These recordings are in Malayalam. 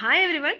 ഹായ് എവരിവൺ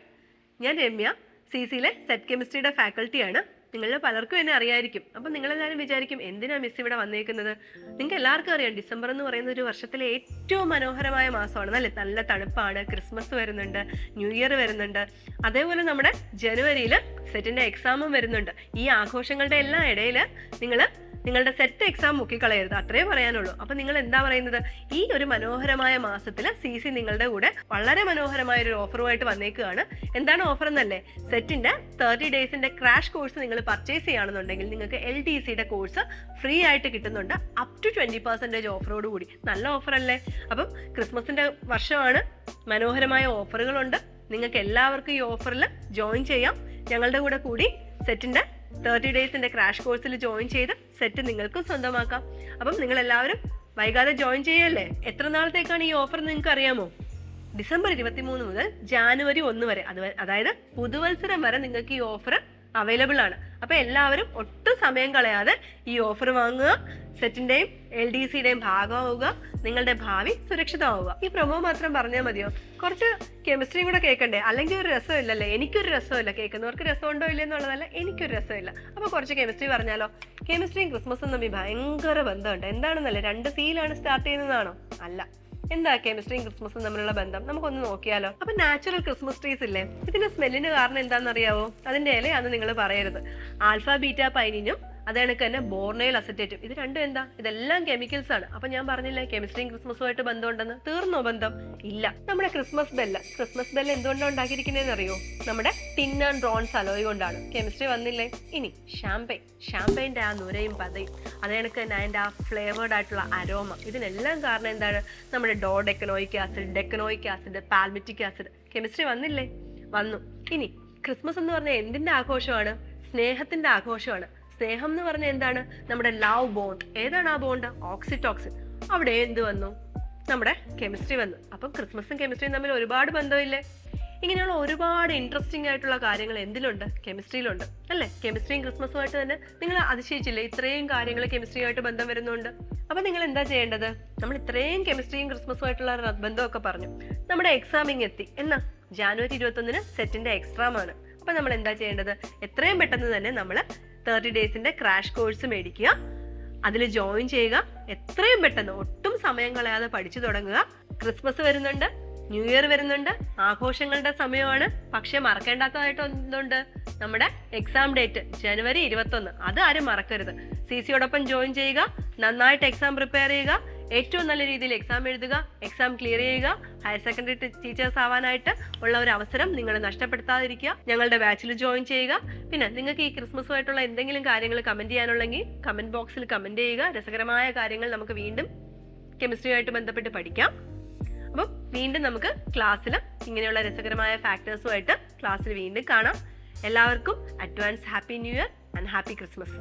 ഞാൻ രമ്യ സി സിയിലെ സെറ്റ് കെമിസ്ട്രിയുടെ ഫാക്കൽറ്റിയാണ് നിങ്ങളിൽ പലർക്കും എന്നെ അറിയായിരിക്കും. അപ്പം നിങ്ങളെല്ലാവരും വിചാരിക്കും എന്തിനാണ് മിസ് ഇവിടെ വന്നേക്കുന്നത്? നിങ്ങൾക്ക് എല്ലാവർക്കും അറിയാം ഡിസംബർ എന്ന് പറയുന്ന ഒരു വർഷത്തിലെ ഏറ്റവും മനോഹരമായ മാസമാണ് അല്ലേ? നല്ല തണുപ്പാണ് ക്രിസ്മസ് വരുന്നുണ്ട് ന്യൂ ഇയർ വരുന്നുണ്ട്. അതേപോലെ നമ്മുടെ ജനുവരിയിൽ സെറ്റിന്റെ എക്സാമും വരുന്നുണ്ട്. ഈ ആഘോഷങ്ങളുടെ എല്ലാ ഇടയിൽ നിങ്ങൾ നിങ്ങളുടെ സെറ്റ് എക്സാം മുക്കിക്കളയരുത്. അത്രേ പറയാനുള്ളൂ. അപ്പൊ നിങ്ങൾ എന്താ പറയുന്നത്? ഈ ഒരു മനോഹരമായ മാസത്തിൽ സി സി നിങ്ങളുടെ കൂടെ വളരെ മനോഹരമായ ഒരു ഓഫറുമായിട്ട് വന്നേക്കുകയാണ്. എന്താണ് ഓഫർ എന്നല്ലേ? സെറ്റിന്റെ തേർട്ടി ഡേയ്സിന്റെ ക്രാഷ് കോഴ്സ് നിങ്ങൾ പർച്ചേസ് ചെയ്യുകയാണെന്നുണ്ടെങ്കിൽ നിങ്ങൾക്ക് എൽ ഡി സിയുടെ കോഴ്സ് ഫ്രീ ആയിട്ട് കിട്ടുന്നുണ്ട്. അപ് ടു ട്വന്റി പെർസെന്റേജ് ഓഫറോട് കൂടി. നല്ല ഓഫർ അല്ലേ? അപ്പം ക്രിസ്മസിന്റെ വർഷമാണ്. മനോഹരമായ ഓഫറുകളുണ്ട് നിങ്ങൾക്ക് എല്ലാവർക്കും ഈ ഓഫറിൽ ജോയിൻ ചെയ്യാം. ഞങ്ങളുടെ കൂടെ കൂടി സെറ്റിന്റെ തേർട്ടി ഡേയ്സിന്റെ ക്രാഷ് കോഴ്സിൽ ജോയിൻ ചെയ്ത് സെറ്റ് നിങ്ങൾക്കും സ്വന്തമാക്കാം. അപ്പം നിങ്ങൾ എല്ലാവരും വൈകാതെ ജോയിൻ ചെയ്യല്ലേ? എത്ര നാളത്തേക്കാണ് ഈ ഓഫർ നിങ്ങൾക്ക് അറിയാമോ? ഡിസംബർ ഇരുപത്തി മൂന്ന് മുതൽ ജാനുവരി ഒന്ന് വരെ. അത് അതായത് പുതുവത്സരം വരെ നിങ്ങൾക്ക് ഈ ഓഫർ അവൈലബിൾ ആണ്. അപ്പോൾ എല്ലാവരും ഒട്ടും സമയം കളയാതെ ഈ ഓഫർ വാങ്ങുക സെറ്റിന്റെയും എൽ ഡി സിയുടെയും ഭാഗമാവുക നിങ്ങളുടെ ഭാവി സുരക്ഷിതമാവുക. ഈ പ്രൊമോ മാത്രം പറഞ്ഞാൽ മതിയോ? കുറച്ച് കെമിസ്ട്രിയും കൂടെ കേൾക്കണ്ടേ? അല്ലെങ്കിൽ ഒരു രസമില്ലല്ലേ? എനിക്കൊരു രസമില്ല കേൾക്കുന്നവർക്ക് രസമുണ്ടോ ഇല്ല എന്നുള്ളതല്ല എനിക്കൊരു രസമില്ല. അപ്പോൾ കുറച്ച് കെമിസ്ട്രി പറഞ്ഞാലോ? കെമിസ്ട്രിയും ക്രിസ്മസും തമ്മിൽ ഭയങ്കര ബന്ധമുണ്ട്. എന്താണെന്നല്ലേ? രണ്ട് സീലാണ് സ്റ്റാർട്ട് ചെയ്യുന്നതാണോ? അല്ല. എന്താ കെമിസ്ട്രിയും ക്രിസ്മസും തമ്മിലുള്ള ബന്ധം? നമുക്കൊന്ന് നോക്കിയാലോ. അപ്പൊ നാച്ചുറൽ ക്രിസ്മസ് ട്രീസ് ഇല്ലേ? ഇതിന്റെ സ്മെല്ലിന് കാരണം എന്താണെന്നറിയാവോ? അതിന്റെ ഇലയാണെന്ന് നിങ്ങൾ പറയരുത്. ആൽഫ ബീറ്റ പൈനിനും അത് കണക്ക് തന്നെ ബോർണയിൽ അസറ്റേറ്റും ഇത് രണ്ടും എന്താ? ഇതെല്ലാം കെമിക്കൽസ് ആണ്. അപ്പൊ ഞാൻ പറഞ്ഞില്ലേ കെമിസ്ട്രിയും ക്രിസ്മസുമായിട്ട് ബന്ധമുണ്ടെന്ന്. തീർന്നോ ബന്ധം? ഇല്ല. നമ്മുടെ ക്രിസ്മസ് ബെല്ല്. ക്രിസ്മസ് ബെല്ല് എന്തുകൊണ്ടാണ് ഉണ്ടാക്കിയിരിക്കുന്നതെന്ന് അറിയോ നമ്മുടെ ടിൻ ആൻഡ് റോൺസ് അലോയ് കൊണ്ടാണ്. കെമിസ്ട്രി വന്നില്ലേ? ഇനി ഷാമ്പൈൻ ഷാമ്പൈന്റെ ആ നുരയും പതയും. അത് തന്നെ അതിന്റെ ആ ഫ്ലേവേർഡ് ആയിട്ടുള്ള അരോമ ഇതിനെല്ലാം കാരണം എന്താണ്? നമ്മുടെ dodecanoic acid decanoic acid palmitic acid chemistry വന്നില്ലേ? വന്നു. ഇനി ക്രിസ്മസ് എന്ന് പറഞ്ഞാൽ എന്തിന്റെ ആഘോഷമാണ്? സ്നേഹത്തിന്റെ ആഘോഷമാണ്. സ്നേഹം എന്ന് പറഞ്ഞാൽ എന്താണ്? നമ്മുടെ ലവ് ബോണ്ട് ഏതാണ് ആ ബോണ്ട് ഓക്സിറ്റോക്സിൻ അവിടെ എന്ത് വന്നു? നമ്മുടെ കെമിസ്ട്രി വന്നു. അപ്പം ക്രിസ്മസും കെമിസ്ട്രിയും തമ്മിൽ ഒരുപാട് ബന്ധമില്ലേ? ഇങ്ങനെയുള്ള ഒരുപാട് ഇൻട്രസ്റ്റിംഗ് ആയിട്ടുള്ള കാര്യങ്ങൾ എന്തിലുണ്ട്? കെമിസ്ട്രിയിലുണ്ട് അല്ലേ? കെമിസ്ട്രിയും ക്രിസ്മസുമായിട്ട് തന്നെ നിങ്ങൾ അതിശയിച്ചില്ലേ? ഇത്രയും കാര്യങ്ങൾ കെമിസ്ട്രിയുമായിട്ട് ബന്ധം വരുന്നുണ്ട്. അപ്പം നിങ്ങൾ എന്താ ചെയ്യേണ്ടത്? നമ്മൾ ഇത്രയും കെമിസ്ട്രിയും ക്രിസ്മസുമായിട്ടുള്ള ബന്ധമൊക്കെ പറഞ്ഞു. നമ്മുടെ എക്സാമിങ് എത്തി. എന്നാ? ജാനുവരി ഇരുപത്തൊന്നിന് സെറ്റിന്റെ എക്സാമാണ് അപ്പം നമ്മൾ എന്താ ചെയ്യേണ്ടത്? എത്രയും പെട്ടെന്ന് തന്നെ നമ്മൾ തേർട്ടി ഡേയ്സിന്റെ ക്രാഷ് കോഴ്സ് മേടിക്കുക. അതിൽ ജോയിൻ ചെയ്യുക. എത്രയും പെട്ടെന്ന് ഒട്ടും സമയം കളയാതെ പഠിച്ചു തുടങ്ങുക. ക്രിസ്മസ് വരുന്നുണ്ട്. ന്യൂ ഇയർ വരുന്നുണ്ട്. ആഘോഷങ്ങളുടെ സമയമാണ്. പക്ഷെ മറക്കേണ്ടാത്തതായിട്ട് എന്തുണ്ട് നമ്മുടെ എക്സാം ഡേറ്റ് ജനുവരി ഇരുപത്തൊന്ന്. അത് ആരും മറക്കരുത്. സി സിയോടൊപ്പം ജോയിൻ ചെയ്യുക. നന്നായിട്ട് എക്സാം പ്രിപ്പയർ ചെയ്യുക. ഏറ്റവും നല്ല രീതിയിൽ എക്സാം എഴുതുക എക്സാം ക്ലിയർ ചെയ്യുക ഹയർ സെക്കൻഡറി ടീച്ചേഴ്സ് ആവാനായിട്ട് ഉള്ള ഒരു അവസരം നിങ്ങൾ നഷ്ടപ്പെടുത്താതിരിക്കുക ഞങ്ങളുടെ ബാച്ചിൽ ജോയിൻ ചെയ്യുക. പിന്നെ നിങ്ങൾക്ക് ഈ ക്രിസ്മസുമായിട്ടുള്ള എന്തെങ്കിലും കാര്യങ്ങൾ കമന്റ് ചെയ്യാനുള്ളെങ്കിൽ കമന്റ് ബോക്സിൽ കമന്റ് ചെയ്യുക. രസകരമായ കാര്യങ്ങൾ നമുക്ക് വീണ്ടും കെമിസ്ട്രിയുമായിട്ട് ബന്ധപ്പെട്ട് പഠിക്കാം. അപ്പം വീണ്ടും നമുക്ക് ക്ലാസ്സിൽ ഇങ്ങനെയുള്ള രസകരമായ ഫാക്ടേഴ്സുമായിട്ട് ക്ലാസ്സിൽ വീണ്ടും കാണാം. എല്ലാവർക്കും advance happy new year and happy Christmas